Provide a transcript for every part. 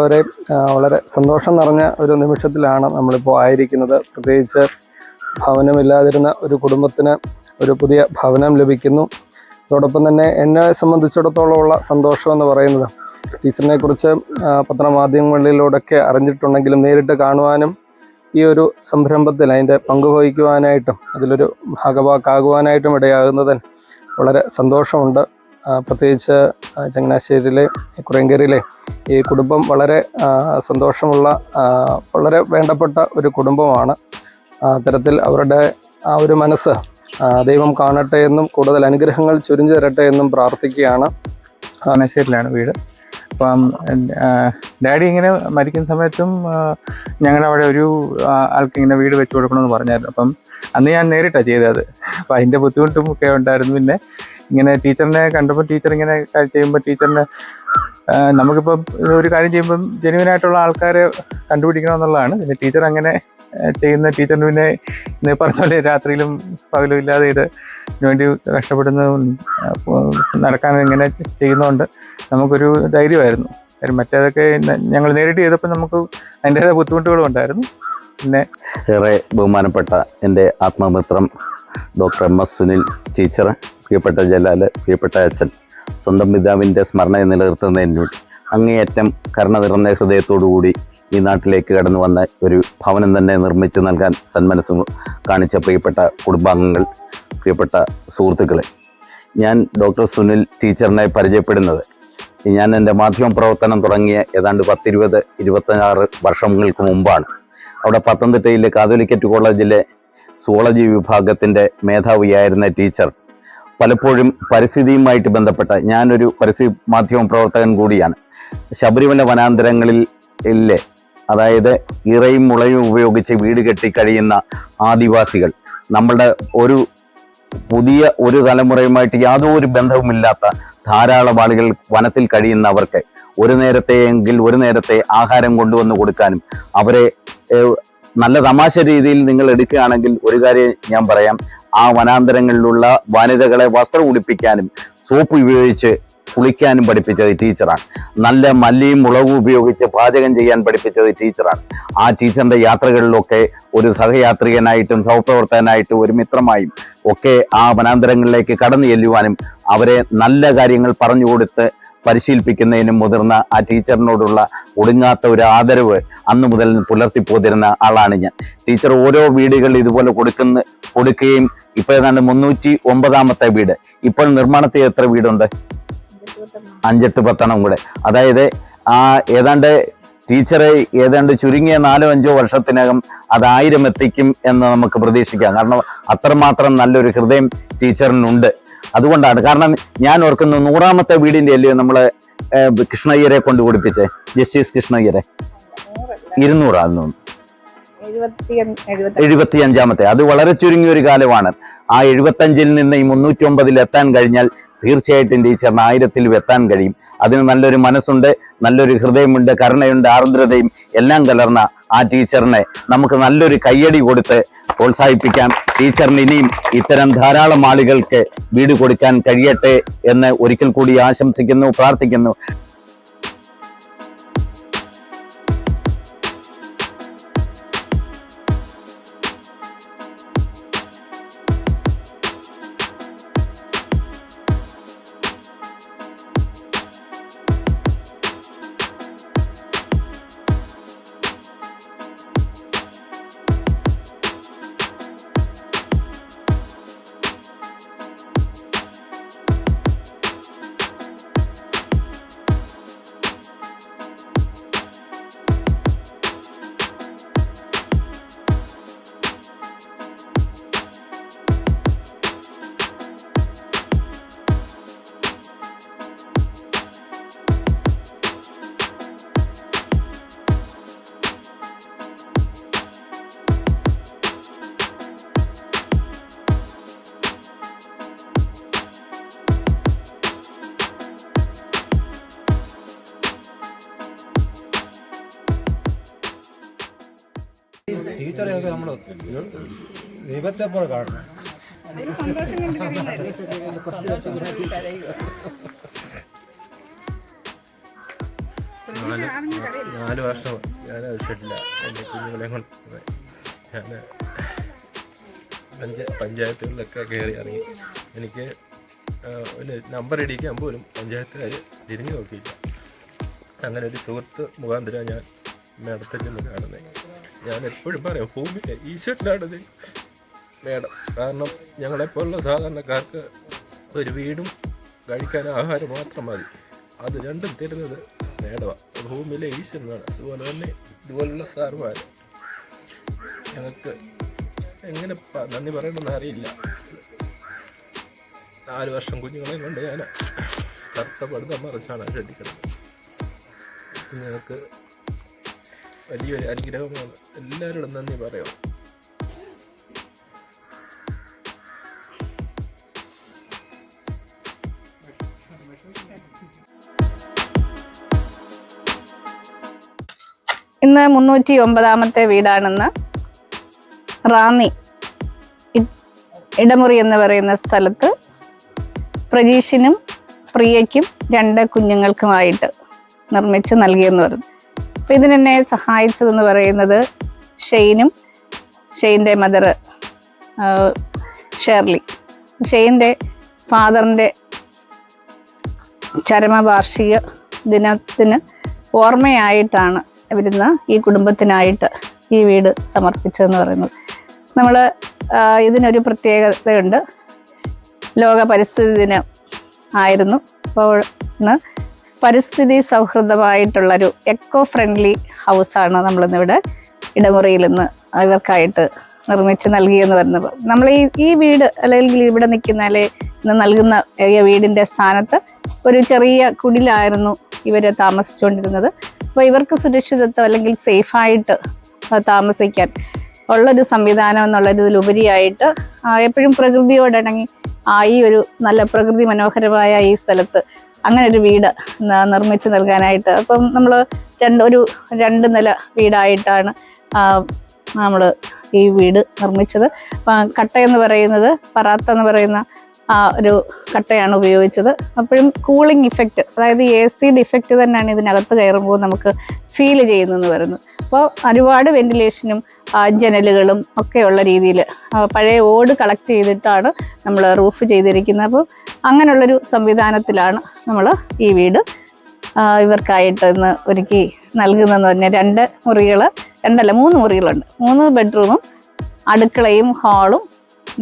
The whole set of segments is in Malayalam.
പ്രിയമുള്ളവരെ വളരെ സന്തോഷം നിറഞ്ഞ ഒരു നിമിഷത്തിലാണ് നമ്മളിപ്പോൾ ആയിരിക്കുന്നത്. പ്രത്യേകിച്ച് ഭവനമില്ലാതിരുന്ന ഒരു കുടുംബത്തിന് ഒരു പുതിയ ഭവനം ലഭിക്കുന്നു. അതോടൊപ്പം തന്നെ എന്നെ സംബന്ധിച്ചിടത്തോളമുള്ള സന്തോഷം എന്ന് പറയുന്നത് ടീച്ചറിനെ കുറിച്ച് പത്രമാധ്യമങ്ങളിലൂടെയൊക്കെ അറിഞ്ഞിട്ടുണ്ടെങ്കിലും നേരിട്ട് കാണുവാനും ഈ ഒരു സംരംഭത്തിൽ അതിന്റെ പങ്കുവഹിക്കുവാനായിട്ടും അതിലൊരു ഭാഗവാക്കാകുവാനായിട്ടും ഇടയാകുന്നതിൽ വളരെ സന്തോഷമുണ്ട്. പ്രത്യേകിച്ച് ചങ്ങനാശ്ശേരിയിലെ കുറേങ്കേരിയിലെ ഈ കുടുംബം വളരെ സന്തോഷമുള്ള വളരെ വേണ്ടപ്പെട്ട ഒരു കുടുംബമാണ്. അത്തരത്തിൽ അവരുടെ ആ ഒരു മനസ്സ് ദൈവം കാണട്ടെ എന്നും കൂടുതൽ അനുഗ്രഹങ്ങൾ ചുരിഞ്ഞു തരട്ടെ എന്നും പ്രാർത്ഥിക്കുകയാണ്. ചങ്ങനാശ്ശേരിയിലാണ് വീട്. അപ്പം ഡാഡി ഇങ്ങനെ മരിക്കുന്ന സമയത്തും ഞങ്ങളുടെ അവിടെ ഒരു ആൾക്ക് ഇങ്ങനെ വീട് വെച്ചു കൊടുക്കണമെന്ന് പറഞ്ഞായിരുന്നു. അപ്പം അന്ന് ഞാൻ നേരിട്ടാണ് ചെയ്തത്. അപ്പം അതിന്റെ ബുദ്ധിമുട്ടും ഒക്കെ ഉണ്ടായിരുന്നു. പിന്നെ ഇങ്ങനെ ടീച്ചറിനെ കണ്ടപ്പോൾ ടീച്ചർ ഇങ്ങനെ ചെയ്യുമ്പോൾ ടീച്ചറിന് നമുക്കിപ്പം ഒരു കാര്യം ചെയ്യുമ്പം ജെനുവിനായിട്ടുള്ള ആൾക്കാരെ കണ്ടുപിടിക്കണം എന്നുള്ളതാണ് പിന്നെ ടീച്ചർ അങ്ങനെ ചെയ്യുന്ന ടീച്ചറിന് പിന്നെ ഇന്ന് പറഞ്ഞ രാത്രിയിലും പകലും ഇല്ലാതെ ഇത് വേണ്ടി കഷ്ടപ്പെടുന്നതും ആ, നടക്കാൻ ഇങ്ങനെ ചെയ്യുന്നതുകൊണ്ട് നമുക്കൊരു ധൈര്യമായിരുന്നു. കാര്യം മറ്റേതൊക്കെ ഞങ്ങൾ നേരിട്ട് ചെയ്തപ്പോൾ നമുക്ക് അതിന്റെതായ ബുദ്ധിമുട്ടുകളും ഉണ്ടായിരുന്നു. പിന്നെ ഏറെ ബഹുമാനപ്പെട്ട എന്റെ ആത്മമിത്രം doctor M S Sunil teacher പ്രിയപ്പെട്ട ജലാൽ പ്രിയപ്പെട്ട അച്ഛൻ സ്വന്തം പിതാവിന്റെ സ്മരണയെ നിലനിർത്തുന്നതിന് വേണ്ടി അങ്ങേയറ്റം കരുണ നിറഞ്ഞ ഹൃദയത്തോടുകൂടി ഈ നാട്ടിലേക്ക് കടന്നു വന്ന ഒരു ഭവനം തന്നെ നിർമ്മിച്ച് നൽകാൻ സന്മനസ് കാണിച്ച പ്രിയപ്പെട്ട കുടുംബാംഗങ്ങൾ പ്രിയപ്പെട്ട സുഹൃത്തുക്കളെ. ഞാൻ ഡോക്ടർ സുനിൽ ടീച്ചറിനെ പരിചയപ്പെടുന്നത്. ഞാൻ എന്റെ മാധ്യമ പ്രവർത്തനം തുടങ്ങിയ ഏതാണ്ട് പത്തിരുപത് ഇരുപത്തിയാറ് വർഷങ്ങൾക്ക് മുമ്പാണ്. അവിടെ പത്തനംതിട്ടയിലെ കാതോലിക്കറ്റ് കോളേജിലെ സുവോളജി വിഭാഗത്തിന്റെ മേധാവിയായിരുന്ന ടീച്ചർ പലപ്പോഴും പരിസ്ഥിതിയുമായിട്ട് ബന്ധപ്പെട്ട ഞാനൊരു പരിസ്ഥിതി മാധ്യമ പ്രവർത്തകൻ കൂടിയാണ്. ശബരിമല വനാന്തരങ്ങളിൽ ഇല്ലേ? അതായത് ഇറയും മുളയും ഉപയോഗിച്ച് വീട് കെട്ടി കഴിയുന്ന ആദിവാസികൾ. നമ്മളുടെ ഒരു പുതിയ ഒരു തലമുറയുമായിട്ട് യാതൊരു ബന്ധവുമില്ലാത്ത ധാരാളം ആളുകൾ വനത്തിൽ കഴിയുന്നവർക്ക് ഒരു നേരത്തെയെങ്കിൽ ഒരു നേരത്തെ ആഹാരം കൊണ്ടുവന്ന് കൊടുക്കാനും അവരെ നല്ല തമാശ രീതിയിൽ നിങ്ങൾ എടുക്കുകയാണെങ്കിൽ ഒരു കാര്യം ഞാൻ പറയാം. ആ വനാന്തരങ്ങളിലുള്ള വനിതകളെ വസ്ത്രം ഉടുപ്പിക്കാനും സോപ്പ് ഉപയോഗിച്ച് കുളിക്കാനും പഠിപ്പിച്ചത് ടീച്ചറാണ്. നല്ല മല്ലിയും മുളകും ഉപയോഗിച്ച് പാചകം ചെയ്യാൻ പഠിപ്പിച്ചത് ടീച്ചറാണ്. ആ ടീച്ചറിന്റെ യാത്രകളിലൊക്കെ ഒരു സഹയാത്രികനായിട്ടും സഹപ്രവർത്തകനായിട്ടും ഒരു മിത്രമായും ഒക്കെ ആ വനാന്തരങ്ങളിലേക്ക് കടന്നു ചെല്ലുവാനും അവരെ നല്ല കാര്യങ്ങൾ പറഞ്ഞു കൊടുത്ത് പരിശീലിപ്പിക്കുന്നതിനും മുതിർന്ന ആ ടീച്ചറിനോടുള്ള ഒടുങ്ങാത്ത ഒരു ആദരവ് അന്ന് മുതൽ പുലർത്തിപ്പോതിരുന്ന ആളാണ് ഞാൻ. ടീച്ചർ ഓരോ വീടുകൾ ഇതുപോലെ കൊടുക്കുന്ന കൊടുക്കുകയും ഇപ്പൊ ഏതാണ്ട് മുന്നൂറ്റി ഒമ്പതാമത്തെ വീട്. ഇപ്പോൾ നിർമ്മാണത്തിൽ എത്ര വീടുണ്ട്? അഞ്ചെട്ട് പത്തെണ്ണം കൂടെ. അതായത് ആ ഏതാണ്ട് ടീച്ചറെ ഏതാണ്ട് ചുരുങ്ങിയ നാലോ അഞ്ചോ വർഷത്തിനകം അത് ആയിരം എത്തിക്കും എന്ന് നമുക്ക് പ്രതീക്ഷിക്കാം. കാരണം അത്രമാത്രം നല്ലൊരു ഹൃദയം ടീച്ചറിനുണ്ട്. അതുകൊണ്ടാണ്. കാരണം ഞാൻ ഓർക്കുന്നു നൂറാമത്തെ വീടിന്റെ അല്ലയോ നമ്മൾ കൃഷ്ണയ്യരെ കൊണ്ട് പിടിപ്പിച്ചേ. ജസ്റ്റിസ് കൃഷ്ണയ്യരെ. ഇരുന്നൂറാന്ന് തോന്നുന്നു എഴുപത്തി അഞ്ചാമത്തെ അത് വളരെ ചുരുങ്ങിയ ഒരു കാലമാണ്. ആ എഴുപത്തഞ്ചിൽ നിന്ന് ഈ മുന്നൂറ്റി ഒമ്പതിൽ എത്താൻ കഴിഞ്ഞാൽ തീർച്ചയായിട്ടും ടീച്ചറിന് ആയിരത്തിൽ എത്താൻ കഴിയും. അതിന് നല്ലൊരു മനസ്സുണ്ട് നല്ലൊരു ഹൃദയമുണ്ട് കരുണയുണ്ട് ആർദ്രതയും എല്ലാം കലർന്ന ആ ടീച്ചറിനെ നമുക്ക് നല്ലൊരു കയ്യടി കൊടുത്ത് പ്രോത്സാഹിപ്പിക്കാം. ടീച്ചറിന് ഇനിയും ഇത്തരം ധാരാളം ആളുകൾക്ക് വീട് കൊടുക്കാൻ കഴിയട്ടെ എന്ന് ഒരിക്കൽ കൂടി ആശംസിക്കുന്നു പ്രാർത്ഥിക്കുന്നു. നമ്മൾ ദൈവത്തെ പോലെ കാണണം. നാല് വർഷം ഞാൻ അടിച്ചിട്ടില്ല എന്റെ കുഞ്ഞുങ്ങളെ കൊണ്ട് ഞാൻ പഞ്ച പഞ്ചായത്തുകളിലൊക്കെ കയറി ഇറങ്ങി. എനിക്ക് ഒരു നമ്പർ ഇടിക്കാൻ പോലും പഞ്ചായത്തുകാർ തിരിഞ്ഞു നോക്കിയില്ല. അങ്ങനെ ഒരു സുഹൃത്ത് മുഖാന്തരം ഞാൻ മേടത്തിൽ നിന്ന് കാണുന്നത് ഞാൻ എപ്പോഴും പറയാം ഈശ്വരനാണ് ഈശ്വരനാണത്. മേഡം കാരണം ഞങ്ങളെപ്പോലുള്ള സാധാരണക്കാർക്ക് ഒരു വീടും കഴിക്കാൻ ആഹാരം മാത്രം മതി. അത് രണ്ടും തരുന്നത് മേഡമാണ് ഭൂമിയിലെ ഈശ്വരനാണ്. അതുപോലെ തന്നെ ഇതുപോലുള്ള സാറുമാർ. ഞങ്ങൾക്ക് എങ്ങനെ നന്ദി പറയണമെന്ന് അറിയില്ല. നാല് വർഷം കുഞ്ഞുങ്ങളെ കൊണ്ട് ഞാൻ കഷ്ടപ്പെടുന്ന മറിച്ചാണ് ശ്രദ്ധിക്കുന്നത് ഞങ്ങൾക്ക് വലിയൊരു അനുഗ്രഹമാണ്. എല്ലാവരോടും നന്ദി പറയാം. ഇന്ന് മുന്നൂറ്റി ഒമ്പതാമത്തെ വീടാണെന്ന് റാന്നി ഇടമുറി എന്ന് പറയുന്ന സ്ഥലത്ത് പ്രജീഷിനും പ്രിയയ്ക്കും രണ്ട് കുഞ്ഞുങ്ങൾക്കുമായിട്ട് നിർമ്മിച്ച് നൽകിയെന്ന് പറഞ്ഞു. അപ്പം ഇതിനെന്നെ സഹായിച്ചതെന്ന് പറയുന്നത് ഷെയ്നും ഷെയ്ന്റെ മദർ ഷേർലി. ഷെയ്ന്റെ ഫാദറിന്റെ ചരമവാർഷിക ദിനത്തിന് ഓർമ്മയായിട്ടാണ് ഇവരുന്ന് ഈ കുടുംബത്തിനായിട്ട് ഈ വീട് സമർപ്പിച്ചതെന്ന് പറയുന്നത്. നമ്മൾ ഇതിനൊരു പ്രത്യേകതയുണ്ട്. ലോക പരിസ്ഥിതി ദിനം ആയിരുന്നു. അപ്പോൾ ഇന്ന് പരിസ്ഥിതി സൗഹൃദമായിട്ടുള്ളൊരു എക്കോ ഫ്രണ്ട്ലി ഹൗസാണ് നമ്മളിന്നിവിടെ ഇടമുറിയിൽ നിന്ന് ഇവർക്കായിട്ട് നിർമ്മിച്ച് നൽകിയെന്ന് പറയുന്നത്. നമ്മൾ ഈ ഈ വീട് അല്ലെങ്കിൽ ഇവിടെ നിൽക്കുന്ന അല്ലെ ഇന്ന് നൽകുന്ന വീടിന്റെ സ്ഥാനത്ത് ഒരു ചെറിയ കുടിലായിരുന്നു ഇവർ താമസിച്ചുകൊണ്ടിരുന്നത്. അപ്പോൾ ഇവർക്ക് സുരക്ഷിതത്വം അല്ലെങ്കിൽ സേഫായിട്ട് താമസിക്കാൻ ഉള്ളൊരു സംവിധാനം എന്നുള്ളൊരിതിലുപരിയായിട്ട് ആ, എപ്പോഴും പ്രകൃതിയോടിണങ്ങി ആ ഈ ഒരു നല്ല പ്രകൃതി മനോഹരമായ ഈ സ്ഥലത്ത് അങ്ങനെ ഒരു വീട് നിർമ്മിച്ച് നൽകാനായിട്ട്. അപ്പം നമ്മൾ രണ്ട് ഒരു രണ്ട് നില വീടായിട്ടാണ് നമ്മൾ ഈ വീട് നിർമ്മിച്ചത്. കട്ട എന്ന് പറയുന്നത് പറാത്ത എന്ന് പറയുന്ന ആ ഒരു കട്ടയാണ് ഉപയോഗിച്ചത്. അപ്പോഴും കൂളിംഗ് ഇഫക്റ്റ് അതായത് എ സിയുടെ ഇഫക്റ്റ് തന്നെയാണ് ഇതിനകത്ത് കയറുമ്പോൾ നമുക്ക് ഫീൽ ചെയ്യുന്നതെന്ന് പറയുന്നത്. അപ്പോൾ ഒരുപാട് വെന്റിലേഷനും ജനലുകളും ഒക്കെയുള്ള രീതിയിൽ പഴയ ഓട് കളക്ട് ചെയ്തിട്ടാണ് നമ്മൾ റൂഫ് ചെയ്തിരിക്കുന്നത്. അപ്പോൾ അങ്ങനെയുള്ളൊരു സംവിധാനത്തിലാണ് നമ്മൾ ഈ വീട്. ഇവർക്കായിട്ട് ഇന്ന് ഒരുക്കി നൽകുന്നതെന്ന് പറഞ്ഞാൽ രണ്ട് മുറികൾ രണ്ടല്ല മൂന്ന് മുറികളുണ്ട്. മൂന്ന് ബെഡ്റൂമും അടുക്കളയും ഹാളും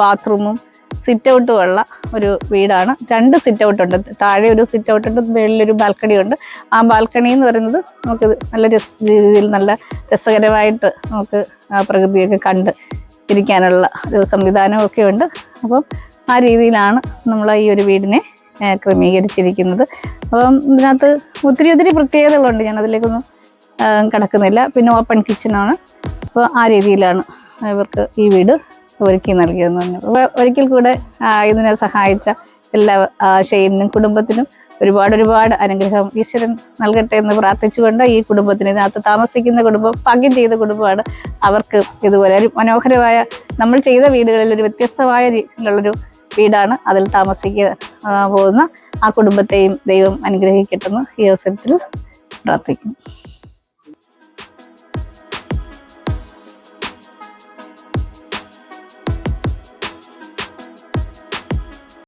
ബാത്റൂമും സിറ്റ് ഔട്ടും ഉള്ള ഒരു വീടാണ്. രണ്ട് സിറ്റ് ഔട്ട് ഉണ്ട് താഴെ ഒരു സിറ്റ് ഔട്ട് ഉണ്ട് മേളിലൊരു ബാൽക്കണി ഉണ്ട്. ആ ബാൽക്കണി എന്ന് പറയുന്നത് നമുക്ക് നല്ല രീതിയിൽ നല്ല രസകരമായിട്ട് നമുക്ക് പ്രകൃതിയൊക്കെ കണ്ട് ഇരിക്കാനുള്ള ഒരു സംവിധാനമൊക്കെ ഉണ്ട്. അപ്പം ആ രീതിയിലാണ് നമ്മൾ ഈ ഒരു വീടിനെ ക്രമീകരിച്ചിരിക്കുന്നത്. അപ്പം ഇതിനകത്ത് ഒത്തിരി ഒത്തിരി പ്രത്യേകതകളുണ്ട്. ഞാൻ അതിലേക്കൊന്നും കിടക്കുന്നില്ല. പിന്നെ ഓപ്പൺ കിച്ചണാണ് അപ്പോൾ ആ രീതിയിലാണ് ഇവർക്ക് ഈ വീട് ഒരുക്കി നൽകിയതെന്ന് പറഞ്ഞു. അപ്പോൾ ഒരിക്കൽ കൂടെ ഇതിനെ സഹായിച്ച എല്ലാ ഷെയ്നും കുടുംബത്തിനും ഒരുപാട് ഒരുപാട് അനുഗ്രഹം ഈശ്വരൻ നൽകട്ടെ എന്ന് പ്രാർത്ഥിച്ചുകൊണ്ട് ഈ കുടുംബത്തിന് ഇതിനകത്ത് താമസിക്കുന്ന കുടുംബം ഭാഗ്യം ചെയ്ത കുടുംബമാണ് അവർക്ക് ഇതുപോലെ ഒരു മനോഹരമായ നമ്മൾ ചെയ്ത വീടുകളിൽ ഒരു വ്യത്യസ്തമായ രീതിയിലുള്ളൊരു വീടാണ്. അതിൽ താമസിക്കുക പോകുന്ന ആ കുടുംബത്തെയും ദൈവം അനുഗ്രഹിക്കട്ടെന്ന് ഈ അവസരത്തിൽ പ്രാർത്ഥിക്കുന്നു.